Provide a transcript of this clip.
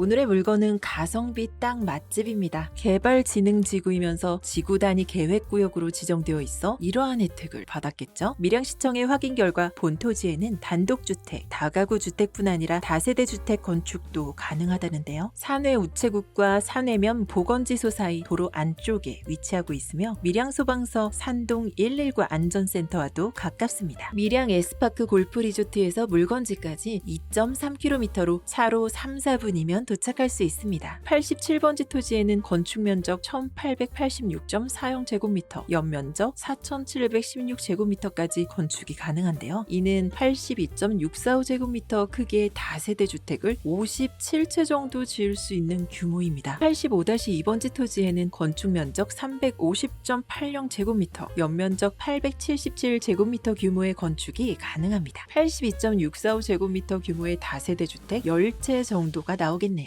오늘의 물건은 가성비 딱 맛집입니다. 개발진흥지구이면서 지구 단위 계획구역으로 지정되어 있어 이러한 혜택을 받았겠죠. 밀양시청의 확인 결과 본 토지에는 단독주택, 다가구 주택뿐 아니라 다세대 주택 건축도 가능하다는데요. 산회 우체국과 산회면 보건지소 사이 도로 안쪽에 위치하고 있으며 밀양소방서 산동 119 안전센터와도 가깝습니다. 밀양 에스파크 골프 리조트에서 물건지까지 2.3km로 차로 3, 4분이면 도착할 수 있습니다. 87번지 토지에는 건축 면적 1886.40제곱미터, 연면적 4716제곱미터까지 건축이 가능한데요. 이는 82.645제곱미터 크기의 다세대 주택을 57채 정도 지을 수 있는 규모입니다. 85-2번지 토지에는 건축 면적 350.80제곱미터, 연면적 877제곱미터 규모의 건축이 가능합니다. 82.645제곱미터 규모의 다세대 주택 10채 정도가 나오겠네요.